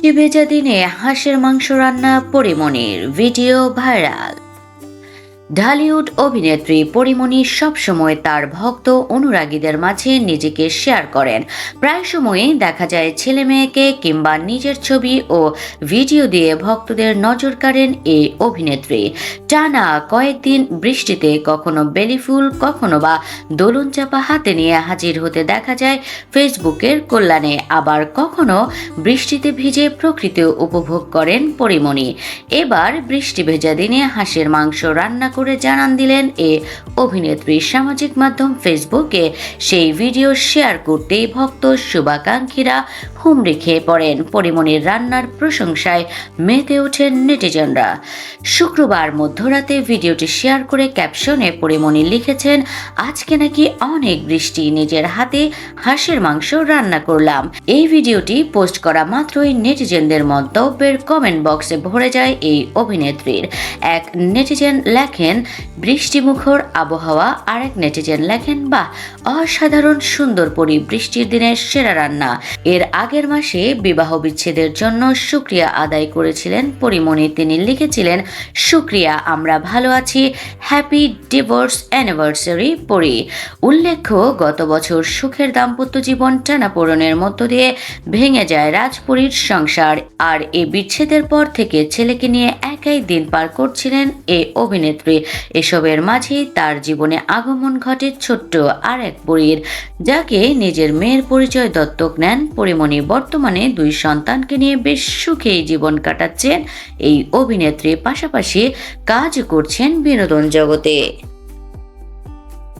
বৃষ্টি ভেজা দিনে হাঁসের মাংস রান্না পরিমণির ভিডিও ভাইরাল। ঢালিউড অভিনেত্রী পরিমণি সবসময় তার ভক্ত অনুরাগীদের মাঝে নিজেকে শেয়ার করেন। প্রায় সময়ই দেখা যায় ছেলে মেয়েকে কিংবা নিজের ছবি ও ভিডিও দিয়ে ভক্তদের নজর কাড়েন এই অভিনেত্রী। টানা কয়েকদিন বৃষ্টিতে কখনো বেলিফুল, কখনো বা দোলন চাপা হাতে নিয়ে হাজির হতে দেখা যায় ফেসবুকের কল্যাণে। আবার কখনো বৃষ্টিতে ভিজে প্রকৃতি উপভোগ করেন পরিমণি। এবার বৃষ্টি ভেজা দিনে হাঁসের মাংস রান্না করে জানান দিলেন এ অভিনেত্রী সামাজিক মাধ্যম ফেসবুকে। সেই ভিডিও শেয়ার করতেই ভক্ত শুভাকাঙ্ক্ষীরা হুমড়ি খেয়ে পড়েন। পরিমণির রান্নার প্রশংসায় মেতে ওঠেন নেটিজনরা। শুক্রবার মধ্যরাতে ভিডিওটি শেয়ার করে ক্যাপশনে পরিমণি লিখেছেন, আজকে নাকি অনেক বৃষ্টি, নিজের হাতে হাঁসের মাংস রান্না করলাম। এই ভিডিওটি পোস্ট করা মাত্রই নেটিজেনদের মন্তব্যের কমেন্ট বক্সে ভরে যায় এই অভিনেত্রীর। এক নেটিজেন লেখেন, বৃষ্টিমুখর আবহাওয়া। আরেক নেটিজেন লেখেন, বাহ, অসাধারণ সুন্দর পরি বৃষ্টির দিনের সেরা রান্না। এর আগের মাসে বিবাহ বিচ্ছেদের জন্য সুক্রিয়া আদায় করেছিলেন পরিমণি। তিনি লিখেছিলেন সুক্রিয়া আমরা ভালো আছি। হ্যাপি ডিভোর্স অ্যানিভার্সারি পরি। উল্লেখ্য, গত বছর সুখের দাম্পত্য জীবন টানাপোড়নের মধ্য দিয়ে ভেঙে যায় রাজপুরীর সংসার। আর এ বিচ্ছেদের পর থেকে ছেলেকে নিয়ে একাই দিন পার করছিলেন এ অভিনেত্রী। এসবের মাঝেই তার জীবনে আগমন ঘটে ছোট্ট আর এক পরীর যাকে নিজের মেয়ের পরিচয় দত্তক নেন পরিমণি বর্তমানে দুই সন্তানকে নিয়ে বেশ সুখে জীবন কাটাচ্ছেন। এই অভিনেত্রী পাশাপাশি কাজ করছেন বিনোদন জগতে।